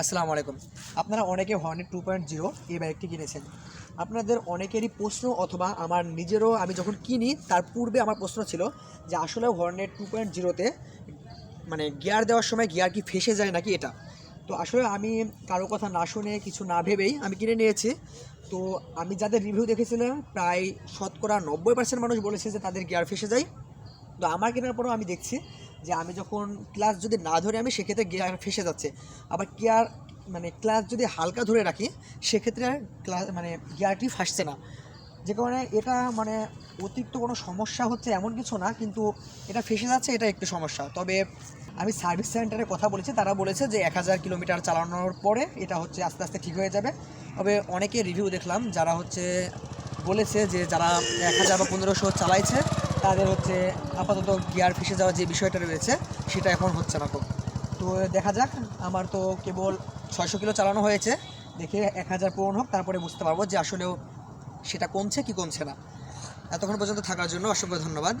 আসসালামু আলাইকুম। আপনারা অনেকে হর্নেট টু পয়েন্ট জিরো এই বাইকটি কিনেছেন। আপনাদের অনেকেরই প্রশ্ন অথবা আমার নিজেরও আমি যখন কিনি, তার পূর্বে আমার প্রশ্ন ছিল যে আসলে হর্নেট টু পয়েন্ট জিরোতে মানে গিয়ার দেওয়ার সময় গিয়ার কি ফেসে যায় নাকি এটা? তো আসলে আমি কারও কথা না শুনে কিছু না ভেবেই আমি কিনে নিয়েছি। তো আমি যাদের রিভিউ দেখেছিলাম, প্রায় শতকরা নব্বই পার্সেন্ট মানুষ বলেছে যে তাদের গিয়ার ফেসে যায়। তো আমার কেনার পরেও আমি দেখছি যে আমি যখন ক্লাস যদি না ধরে আমি সেক্ষেত্রে গিয়ার ফেসে যাচ্ছে। আবার গিয়ার মানে ক্লাস যদি হালকা ধরে রাখি, সেক্ষেত্রে ক্লাস মানে গিয়ারটি ফাঁসছে না। যে কারণে এটা মানে অতিরিক্ত কোনো সমস্যা হচ্ছে এমন কিছু না, কিন্তু এটা ফেসে যাচ্ছে, এটা একটু সমস্যা। তবে আমি সার্ভিস সেন্টারে কথা বলেছি, তারা বলেছে যে এক হাজার কিলোমিটার চালানোর পরে এটা হচ্ছে আস্তে আস্তে ঠিক হয়ে যাবে। তবে অনেকে রিভিউ দেখলাম যারা হচ্ছে বলেছে যে যারা এক হাজার বা পনেরোশো চালাইছে, তাদের হচ্ছে আপাতত গিয়ার ফেসে যাওয়ার যে বিষয়টা রয়েছে, সেটা এখন হচ্ছে না তো। দেখা যাক, আমার তো কেবল ছয়শো কিলো চালানো হয়েছে, দেখে এক হাজার পূরণ হোক, তারপরে বুঝতে পারব যে আসলেও সেটা কমছে কি কমছে না। এতক্ষণ পর্যন্ত থাকার জন্য অসংখ্য ধন্যবাদ।